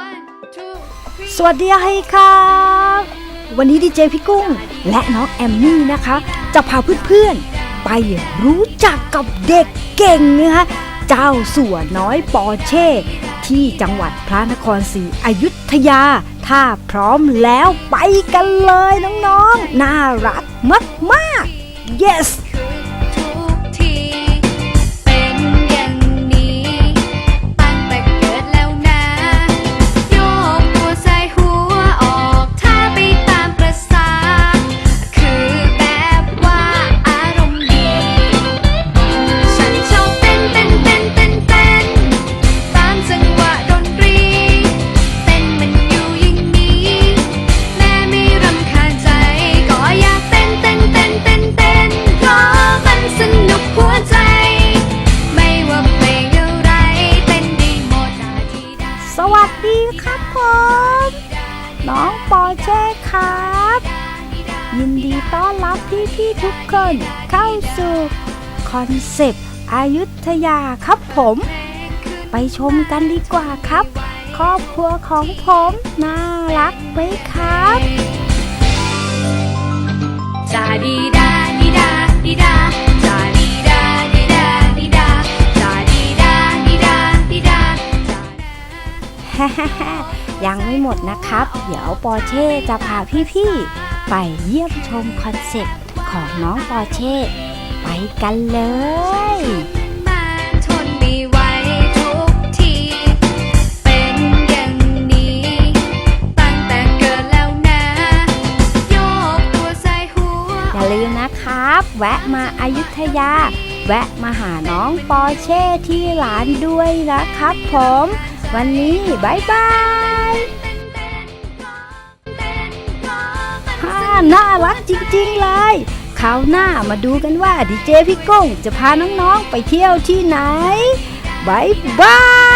One, two, three. สวัสดีครับ วันนี้ดีเจพี่กุ้ง และน้องแอมมี่นะคะ จะพาเพื่อนๆ ไปรู้จักกับเด็กเก่งนะคะเจ้าสัวน้อยปอเช่ ที่จังหวัดพระนครศรีอยุธยา ถ้าพร้อมแล้วไปกันเลยน้องๆ น่ารักมากๆ yes น้องปอเช่ครับ ยินดีต้อนรับพี่ๆทุกคนเข้าสู่คอนเซปต์อายุทยาครับผม ไปชมกันดีกว่าครับ ครอบครัวของผมน่ารักไหมครับจาดีดาดีดาดีดาจาดีดาดีดาดีดาจาดีดาดีดาดีดา ยังไม่หมดนะครับ เดี๋ยวปอเช่จะพาพี่ๆ ไปเยี่ยมชมคอนเซปต์ของน้องปอเช่ ไปกันเลยมาทนไม่ไหวทุกทีเป็นอย่างนี้ตั้งแต่เกิดแล้วนะโยกตัวใส่หัวอย่าลืมนะครับ แวะมาอายุทยา แวะมาหาน้องปอเช่ที่ร้านด้วยนะครับผม วันนี้บายบายฮ่าน่ารักจริงๆเลยคราวหน้ามาดูกันว่าดีเจพี่ก้งจะพาน้องๆไปเที่ยวที่ไหนบายบาย